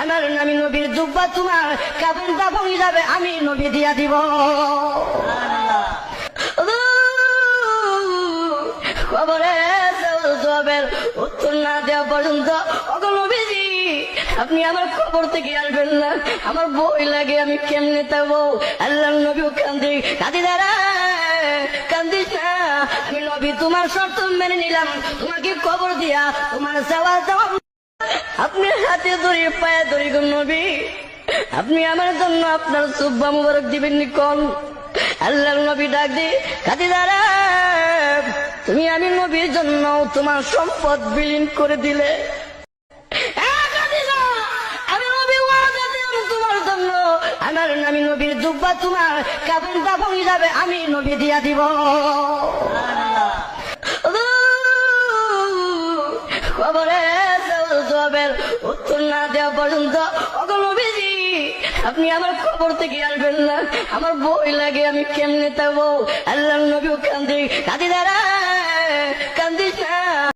আমার আমি নবীর দুব্বা তোমার কাপন দাপন যাবে আমি নবী দিয়া দিব। উত্তর না দেওয়া পর্যন্ত অগলবিজি আপনি আমার খবর থেকে আসবেন না। আমার বই লাগে, আমি কেমনে থাকব আল্লাহ নবীও কান্দি, কাঁদি দাঁড়া কান্দিস না। আমি নবী, তোমার শর্ত মেনে নিলাম। তোমাকে খবর দিয়া? তোমার সেবা দেওয়া আপনি হাতে ধরি, পায়ে ধরি গো নবী। আপনি আমার জন্য আপনার সুব্বা মুবারক দিবেন নি কোন আল্লাহ নবী ডাক দি কাদি দাঁড়া তুমি আমি নবীর জন্য তোমার সম্পদ বিলীন করে দিলে। আমার আমি নবীর দুব্বা তোমার কাপন দাপন যাবে, আমি নবী দিয়া দিব। জবাবের উত্তর না দেওয়া পর্যন্ত অগলবিজি আপনি আমার খবর থেকে আসবেন না। আমার বই লাগে, আমি কেমনে তাবো আল্লাহ নবী কান্দি কাঁদি দাঁড়া